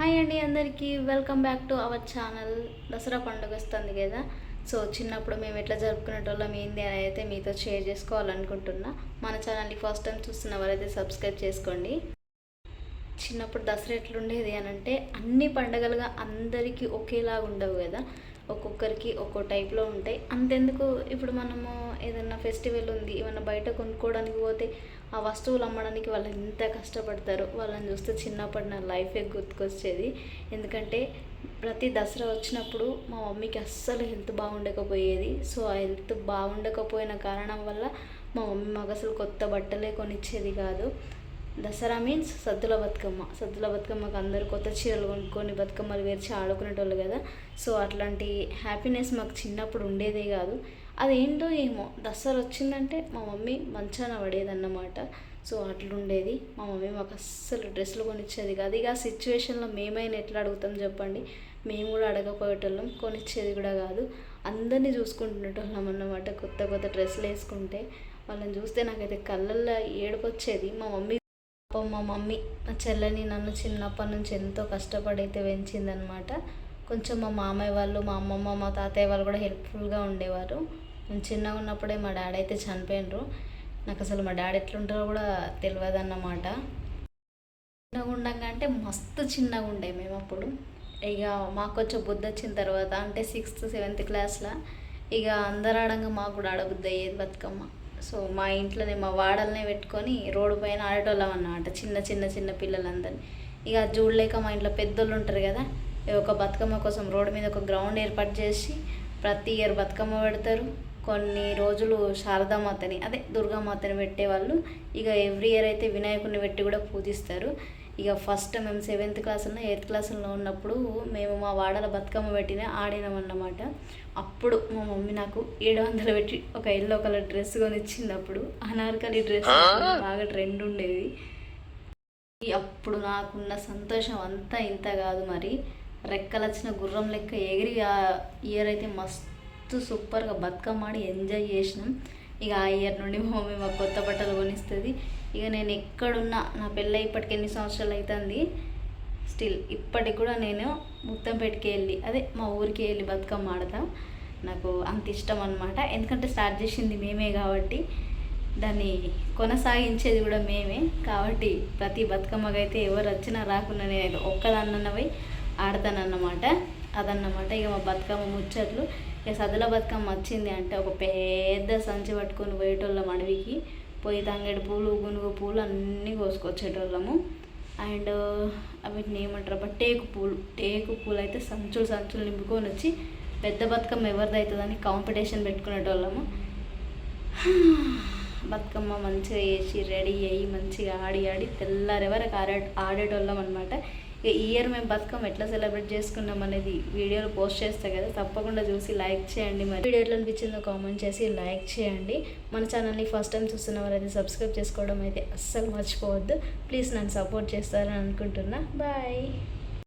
Hi అండి అందరికీ. Welcome back to our channel. Dasara పండుగ వస్తుంది కదా. సో చిన్నప్పుడు మేము ఎట్లా జరుపుకునేటోళ్ళం ఏంది అని అయితే మీతో షేర్ చేసుకోవాలనుకుంటున్నా. మన ఛానల్ని ఫస్ట్ టైం చూస్తున్న వారైతే సబ్స్క్రైబ్ చేసుకోండి. చిన్నప్పుడు దసరా ఎట్లుండేది అని అంటే అన్ని పండగలుగా అందరికీ ఒకేలాగా ఉండవు కదా. ఒక్కొక్కరికి ఒక్కో టైప్లో ఉంటాయి. అంతెందుకు? ఇప్పుడు మనము ఏదన్నా ఫెస్టివల్ ఉంది ఏమన్నా బయట కొనుక్కోవడానికి పోతే ఆ వస్తువులు అమ్మడానికి వాళ్ళు ఎంత కష్టపడతారు వాళ్ళని చూస్తే చిన్నప్పటి నా లైఫే గుర్తుకొచ్చేది. ఎందుకంటే ప్రతి దసరా వచ్చినప్పుడు మా మమ్మీకి అస్సలు హెల్త్ బాగుండకపోయేది. సో ఆ హెల్త్ బాగుండకపోయిన కారణం వల్ల మా మమ్మీ మాకు అసలు కొత్త బట్టలే కొనిచ్చేది కాదు. దసరా మీన్స్ సద్దుల బతుకమ్మ. సద్దుల బతుకమ్మకు అందరు కొత్త చీరలు కొనుక్కొని బతుకమ్మలు వేర్చి ఆడుకునేటోళ్ళు కదా. సో అట్లాంటి హ్యాపీనెస్ మాకు చిన్నప్పుడు ఉండేదే కాదు. అదేంటో ఏమో. దసరా వచ్చిందంటే మా మమ్మీ మంచాన పడేదన్నమాట. సో అట్లుండేది. మా మమ్మీ మాకు అస్సలు డ్రెస్సులు కొనిచ్చేది కాదు. ఇక ఆ సిచ్యువేషన్లో మేమైనా ఎట్లా అడుగుతాం చెప్పండి? మేము కూడా అడగపోయేటోళ్ళం కొనిచ్చేది కూడా కాదు. అందరినీ చూసుకుంటునేటోళ్ళం అన్నమాట కొత్త కొత్త డ్రెస్సులు వేసుకుంటే. వాళ్ళని చూస్తే నాకైతే కళ్ళల్లో ఏడుపు వచ్చేది మా మమ్మీ పాపం మా మమ్మీ మా చెల్లని నన్ను చిన్నప్పటి నుంచి ఎంతో కష్టపడి అయితే పెంచిందనమాట కొంచెం మా మామయ్య వాళ్ళు మా అమ్మమ్మ మా తాతయ్య వాళ్ళు కూడా హెల్ప్ఫుల్గా ఉండేవారు. నేను చిన్నగా ఉన్నప్పుడే మా డాడీ అయితే చనిపోయినరు నాకు అసలు మా డాడీ ఎట్లుంటారో కూడా తెలియదు అన్నమాట చిన్నగా ఉండగా అంటే మస్తు చిన్నగా ఉండే మేము అప్పుడు. ఇక మాకు కొంచెం బుద్ధి వచ్చిన తర్వాత అంటే సిక్స్త్ సెవెంత్ క్లాస్లో ఇక అందరు ఆడంగా మాకు కూడా ఆడబుద్ధి అయ్యేది బతుకమ్మ. సో మా ఇంట్లోనే మా వాడల్నే పెట్టుకొని రోడ్డు పైన ఆడేటోళ్ళం అన్నమాట. చిన్న చిన్న చిన్న పిల్లలందరినీ. ఇక చూడలేక మా ఇంట్లో పెద్దోళ్ళు ఉంటారు కదా ఒక బతుకమ్మ కోసం రోడ్డు మీద ఒక గ్రౌండ్ ఏర్పాటు చేసి ప్రతి ఇయర్ బతుకమ్మ పెడతారు. కొన్ని రోజులు శారదామాతని అదే దుర్గామాతని పెట్టేవాళ్ళు. ఇక ఎవ్రీ ఇయర్ అయితే వినాయకుడిని పెట్టి కూడా పూజిస్తారు. ఇక ఫస్ట్ మేము సెవెంత్ క్లాస్లో ఎయిత్ క్లాసులో ఉన్నప్పుడు మేము మా వాడల బతుకమ్మ పెట్టిన ఆడినామన్నమాట అప్పుడు మా మమ్మీ నాకు ఏడు వందలు పెట్టి ఒక ఎల్లో కలర్ డ్రెస్ కొనిచ్చింది అప్పుడు. అనార్కలి డ్రెస్ బాగా ట్రెండ్ ఉండేది. అప్పుడు నాకున్న సంతోషం అంతా ఇంత కాదు మరి. రెక్కలు వచ్చిన గుర్రం లెక్క ఎగిరి ఆ ఇయర్ అయితే మస్తు సూపర్గా బతుకమ్మ ఆడి ఎంజాయ్ చేసినాం. ఇక ఆ ఇయర్ నుండి మా మమ్మీ మాకు కొత్త బట్టలు కొనిస్తుంది. ఇక నేను ఎక్కడున్నా నా పెళ్ళి ఇప్పటికి ఎన్ని సంవత్సరాలు అవుతుంది స్టిల్ ఇప్పటికి కూడా నేను ముత్తం వెళ్ళి అదే మా ఊరికి వెళ్ళి బతుకమ్మ ఆడతాం. నాకు అంత ఇష్టం అనమాట ఎందుకంటే స్టార్ట్ చేసింది మేమే కాబట్టి దాన్ని కొనసాగించేది కూడా మేమే. కాబట్టి ప్రతి బతుకమ్మకైతే ఎవరు వచ్చినా రాకున్నా నేను పోయి ఆడతానన్నమాట. అదన్నమాట. ఇక మా బతుకమ్మ ముచ్చట్లు. ఇక సదుల బతుకమ్మ వచ్చింది అంటే ఒక పెద్ద సంచి పట్టుకొని పోయేటోళ్ళం అడవికి. పోయి తంగేడు పూలు గునుగు పూలు అన్నీ కోసుకొచ్చేటోళ్ళము. అండ్ వీటిని ఏమంటారు అబ్బా టేకు పూలు. టేకు పూలు అయితే సంచులు సంచులు నింపుకొని వచ్చి పెద్ద బతుకమ్మ ఎవరిది అవుతుందని కాంపిటీషన్ పెట్టుకునేటోళ్ళము. బతుకమ్మ మంచిగా వేసి రెడీ అయ్యి మంచిగా ఆడి ఆడి తెల్లారి వరకు ఆడే ఆడేటోళ్ళం అనమాట ఈ ఇయర్ మేము బతుకం ఎట్లా సెలబ్రేట్ చేసుకున్నాం అనేది వీడియోలో పోస్ట్ చేస్తాం కదా తప్పకుండా చూసి లైక్ చేయండి మరి. వీడియో ఎట్లా అనిపించిందో కామెంట్ చేసి లైక్ చేయండి. మన ఛానల్ని ఫస్ట్ టైం చూస్తున్న వారైతే సబ్స్క్రైబ్ చేసుకోవడం అయితే అస్సలు మర్చిపోవద్దు. ప్లీజ్ నన్ను సపోర్ట్ చేస్తారని అనుకుంటున్నా. బాయ్